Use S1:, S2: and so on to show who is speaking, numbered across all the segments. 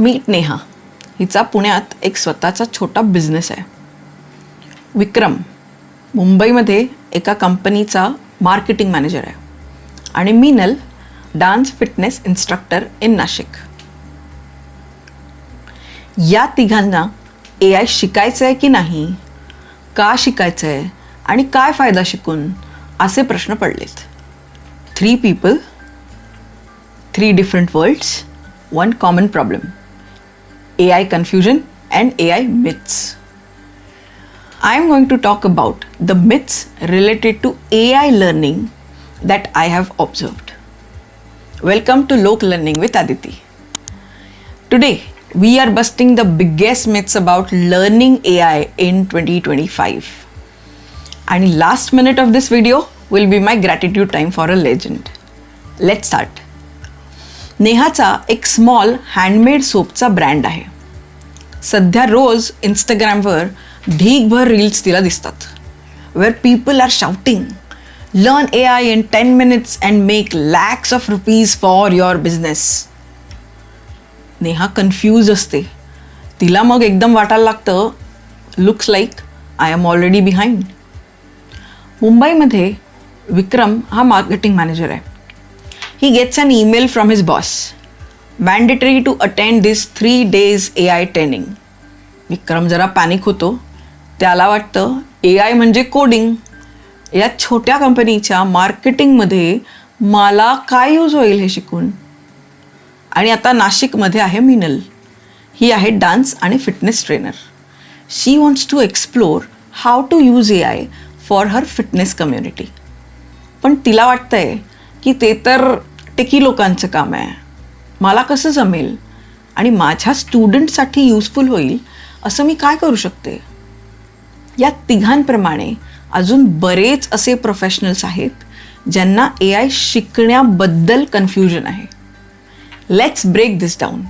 S1: Meet Neha. हिचा पुण्यात एक स्वतःचा छोटा बिझनेस आहे. विक्रम मुंबईमध्ये एका कंपनीचा मार्केटिंग मॅनेजर आहे. आणि Meenal dance fitness instructor in Nashik. या तिघांना ए आय शिकायचं आहे की नाही का शिकायचं आहे आणि काय फायदा शिकून असे प्रश्न पडलेत. Three people three different worlds one common problem AI confusion and AI myths. I am going to talk about the myths related to AI learning that I have observed. Welcome to Lok Learning with Aditi. Today, we are busting the biggest myths about learning AI in 2025. And last minute of this video will be my gratitude time for a legend. Let's start. नेहाचा एक small handmade सोपचा brand आहे. सध्या रोज इंस्टाग्रामवर ढीकभर reels तिला दिसतात where people are shouting learn A I in ten minutes and make lakhs of rupees for your business Neha confuse असते. तिला मग एकदम वाटायला लागतं looks like I am already behind मुंबईमध्ये विक्रम हा मार्केटिंग मॅनेजर आहे. He gets an email from his boss. Mandatory to attend this days A I training Vikram जरा पॅनिक होतो. त्याला वाटतं ए आय म्हणजे कोडिंग या छोट्या कंपनीच्या मार्केटिंगमध्ये मला काय यूज होईल हे शिकून? आणि आता नाशिकमध्ये आहे मिनल. ही आहे डान्स आणि fitness trainer she wants to explore how to use A I for her fitness community पण तिला वाटतंय की ते तर टेकी लोकांचं काम आहे. मला कसं जमेल? आणि माझ्या स्टुडंटसाठी युजफुल होईल असं मी काय करू शकते? या तिघांप्रमाणे अजून बरेच असे प्रोफेशनल्स आहेत ज्यांना ए आय शिकण्याबद्दल कन्फ्युजन आहे. लेट्स ब्रेक दिस डाऊन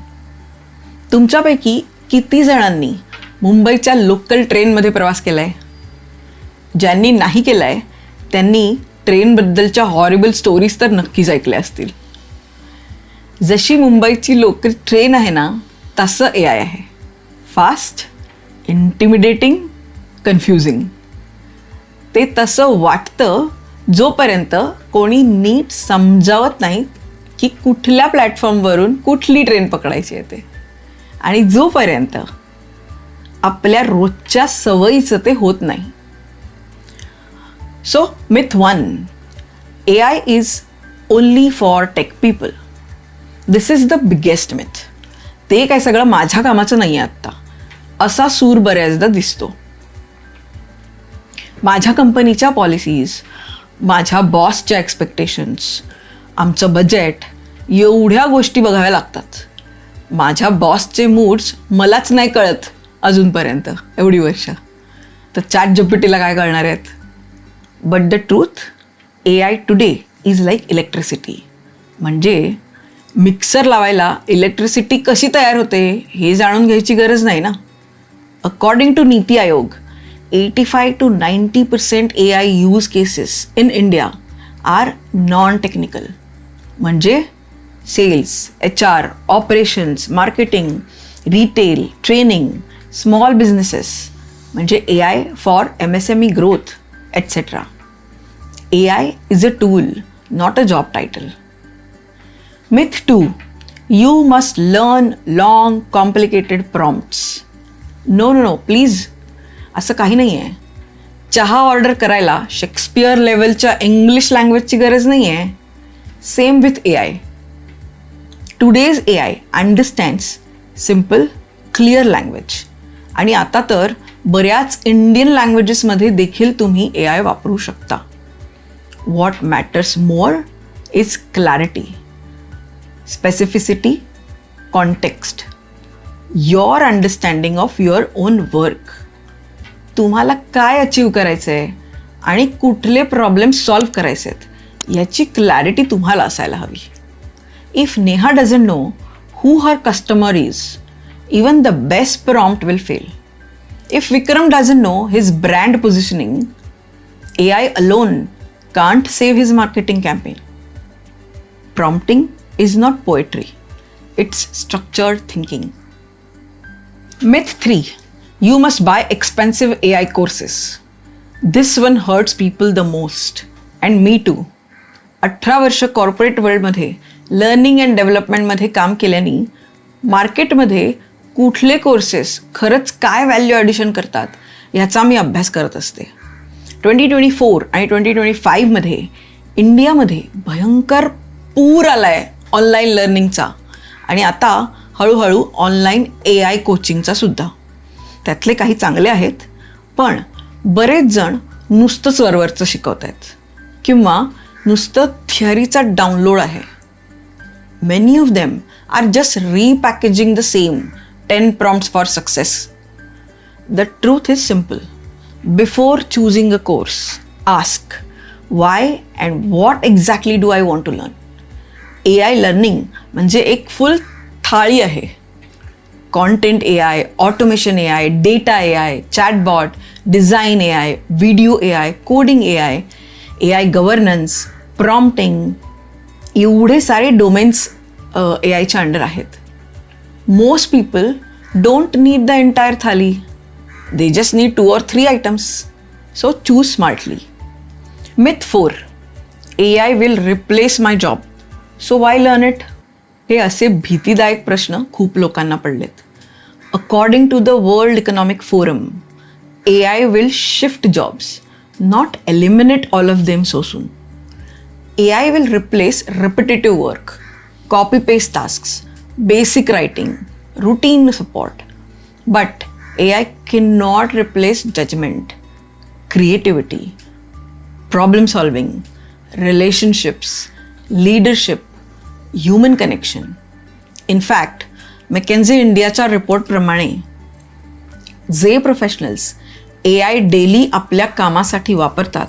S1: तुमच्यापैकी किती जणांनी मुंबईच्या लोकल ट्रेनमध्ये प्रवास केला आहे ज्यांनी नाही केला आहे त्यांनी ट्रेनबद्दलच्या हॉरिबल स्टोरीज तर नक्कीच ऐकल्या असतील. जशी मुंबईची लोकल ट्रेन आहे ना तसं ए आय आहे. फास्ट इंटिमिडेटिंग कन्फ्युजिंग ते तसं वाटतं जोपर्यंत कोणी नीट समजावत नाही की कुठल्या प्लॅटफॉर्मवरून कुठली ट्रेन पकडायची आहे ते. आणि जोपर्यंत आपल्या रोजच्या सवयीचं ते होत नाही. So myth one A I is only for tech people this is the biggest myth ते काय सगळं माझ्या कामाचं नाही आहे आत्ता. असा सूर बऱ्याचदा दिसतो. माझ्या कंपनीच्या पॉलिसीज माझ्या बॉसच्या एक्सपेक्टेशन्स आमचं बजेट एवढ्या गोष्टी बघाव्या लागतात. माझ्या बॉसचे मूड्स मलाच नाही कळत अजूनपर्यंत एवढी वर्ष. तर चॅट जपिटीला काय कळणार आहेत? But the truth A I today is like electricity म्हणजे मिक्सर लावायला इलेक्ट्रिसिटी कशी तयार होते हे जाणून घ्यायची गरज नाही ना? According to Niti Aayog eighty five to ninety percent A I use cases in India are non technical म्हणजे sales H R operations marketing retail training small businesses म्हणजे A I for M S M E growth etcetera A I is a tool not a job title myth two you must learn long, complicated prompts no no no please असं काही नाही आहे चहा order करायला Shakespeare लेवलच्या English लँग्वेजची गरज नाही आहे same with A I today's A I understands simple clear language आणि आता तर बऱ्याच इंडियन लँग्वेजेसमध्ये देखील तुम्ही ए आय वापरू शकता. What matters more is clarity specificity context your understanding of your own work तुम्हाला काय अचीव करायचं आहे आणि कुठले प्रॉब्लेम सॉल्व्ह करायचे आहेत याची क्लॅरिटी तुम्हाला असायला हवी. If Neha doesn't know who her customer is even the best prompt will fail if Vikram doesn't know his brand positioning A I alone can't save his marketing campaign prompting is not poetry it's structured thinking Myth 3 You must buy expensive AI courses. This one hurts people the most. And me too. अठरा वर्ष corporate वर्ल्डमध्ये learning and डेव्हलपमेंटमध्ये काम केल्याने मार्केटमध्ये कुठले courses खरंच काय value addition करतात ह्याचा मी अभ्यास करत असते ट्वेंटी ट्वेंटी फोर आणि ट्वेंटी ट्वेंटी फाईव्हमध्ये इंडियामध्ये भयंकर पूर आला आहे ऑनलाईन लर्निंगचा आणि आता हळूहळू ऑनलाईन ए आय कोचिंगचा सुद्धा. त्यातले काही चांगले आहेत पण बरेच जण नुसतंच वरवरचं शिकवत आहेत. किंवा नुसतं थिअरीचा डाउनलोड आहे. Many of them are just repackaging the same ten prompts for success the truth is simple before choosing a course ask why and what exactly do I want to learn A I learning म्हणजे एक full थाळी आहे. Content A I automation A I data A I chatbot design A I video A I coding A I A I governance prompting एवढे सारे domains ए आयच्या under आहेत. Most people don't need the entire thali they just need two or three items so choose smartly myth four A I will replace my job so why learn it हे असे भीतीदायक प्रश्न खूप लोकांना पडलेत. According to the World Economic Forum A I will shift jobs not eliminate all of them so soon A I will replace repetitive work copy paste tasks, basic writing routine support but A I can not replace judgement creativity problem solving relationships leadership human connection in fact McKinsey इंडियाच्या रिपोर्टप्रमाणे जे professionals A I daily आपल्या कामासाठी वापरतात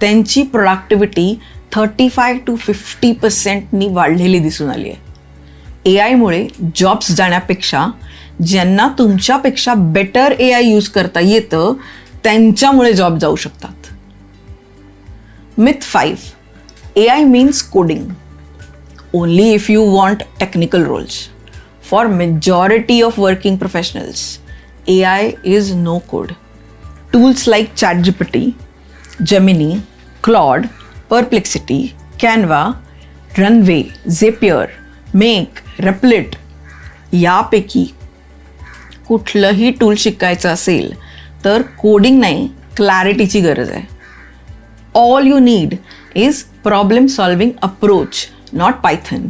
S1: त्यांची productivity thirty five to fifty पर्सेंटनी वाढलेली दिसून आली आहे. ए आयमुळे जॉब्स जाण्यापेक्षा ज्यांना तुमच्यापेक्षा बेटर ए आय यूज करता येतं त्यांच्यामुळे जॉब जाऊ शकतात. Myth five A I means coding only if you want technical roles. For majority of working professionals, AI is no code. Tools like ChatGPT, Gemini, Claude, Perplexity, Canva, Runway, Zapier, Make, Replit यापैकी कुठलंही tool शिकायचं असेल तर coding नाही क्लॅरिटीची गरज आहे all you need is problem solving approach not Python.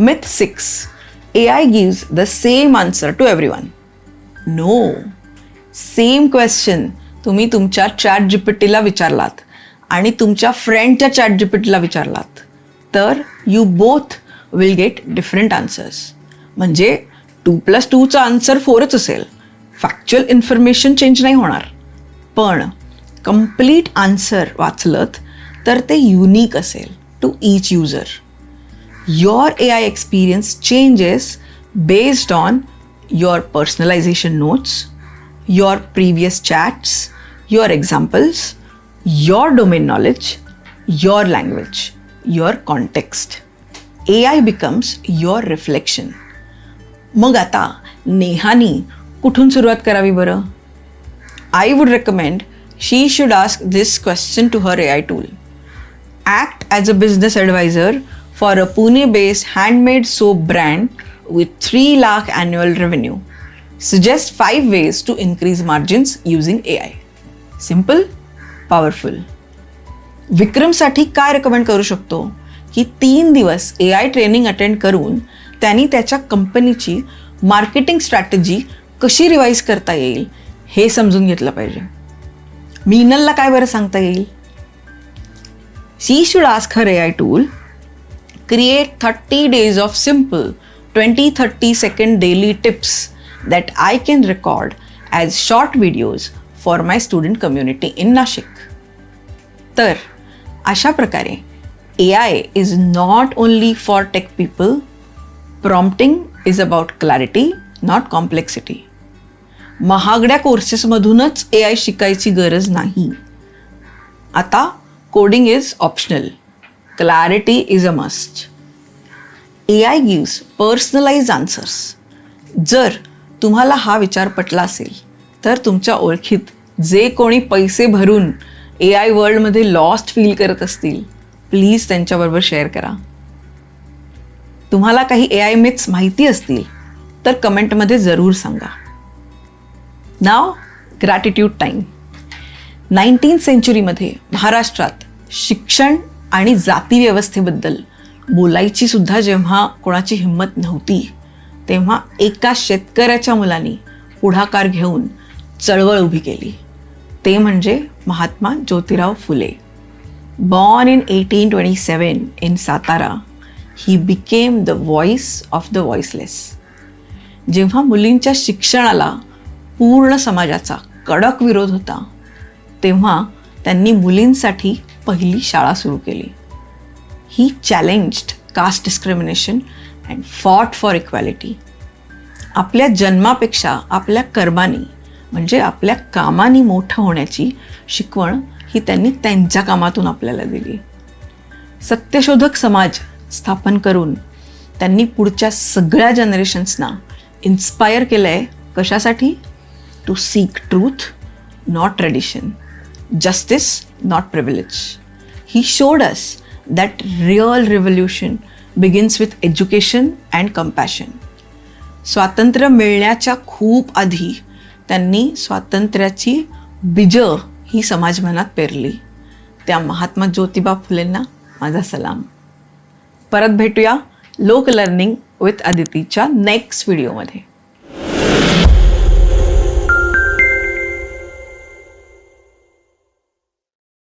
S1: Myth 6 AI gives the same answer to everyone. No. Same question तुम्ही तुमच्या चॅट जीपीटीला विचारलात आणि तुमच्या फ्रेंडच्या चॅट जीपीटीला विचारलात. तर you both will get different answers म्हणजे टू प्लस टूचा आन्सर फोरच असेल. फॅक्च्युअल इन्फॉर्मेशन चेंज नाही होणार. पण कंप्लीट आन्सर वाचलत तर ते युनिक असेल. to each user. Your AI experience changes based on your personalization notes, your previous chats, your examples, your domain knowledge, your language, your context. AI becomes your reflection. मग आता नेहानी कुठून सुरुवात करावी बरं I would recommend she should ask this question to her A I tool act as a business advisor for a Pune based handmade soap brand with 3 lakh annual revenue. Suggest 5 ways to increase margins using AI. Simple, powerful. विक्रमसाठी काय recommend करू शकतो की तीन दिवस ए I training attend करून त्यांनी त्याच्या कंपनीची मार्केटिंग स्ट्रॅटेजी कशी रिवाईज करता येईल हे समजून घेतलं पाहिजे मीनलला काय बरं सांगता येईल she should ask her A I tool create thirty days of simple twenty thirty second daily tips that I can record as short videos for my student community in Nashik तर अशा प्रकारे A I is not only for tech people prompting is about clarity not complexity महागड्या कोर्सेसमधूनच A I शिकायची गरज नाही आता coding is optional clarity is a must A I gives personalize answers जर तुम्हाला हा विचार पटला असेल तर तुमच्या ओळखीत जे कोणी पैसे भरून ए आय वर्ल्डमध्ये लॉस्ट फील करत असतील प्लीज त्यांच्याबरोबर शेअर करा. तुम्हाला काही ए आय मिथ्स माहिती असतील तर कमेंटमध्ये जरूर सांगा. नाव ग्रॅटिट्यूड टाईम नाईन्टीन सेंचुरीमध्ये महाराष्ट्रात शिक्षण आणि जाती व्यवस्थेबद्दल बोलायची सुद्धा जेव्हा कोणाची हिंमत नव्हती तेव्हा एका शेतकऱ्याच्या मुलांनी पुढाकार घेऊन चळवळ उभी केली. ते म्हणजे Mahatma Jyotirao Phule. Born in eighteen twenty seven in Satara he became the voice of the voiceless जेव्हा मुलींच्या शिक्षणाला पूर्ण समाजाचा कडक विरोध होता तेव्हा त्यांनी मुलींसाठी पहिली शाळा सुरू केली. He challenged caste discrimination and fought for equality आपल्या जन्मापेक्षा आपल्या कर्मानी म्हणजे आपल्या कामानी मोठं होण्याची शिकवण ही त्यांनी त्यांच्या कामातून आपल्याला दिली. सत्यशोधक समाज स्थापन करून त्यांनी पुढच्या सगळ्या जनरेशन्सना इन्स्पायर केलं आहे कशासाठी? To seek truth not tradition justice not privilege. He showed us that real revolution begins with education and compassion. स्वातंत्र्य मिळण्याच्या खूप आधी त्यांनी स्वातंत्र्याची बीजं ही समाजमनात पेरली त्या महात्मा ज्योतिबा फुलेंना माझा सलाम परत भेटूया लोक लर्निंग विथ अदितीच्या नेक्स्ट व्हिडिओमध्ये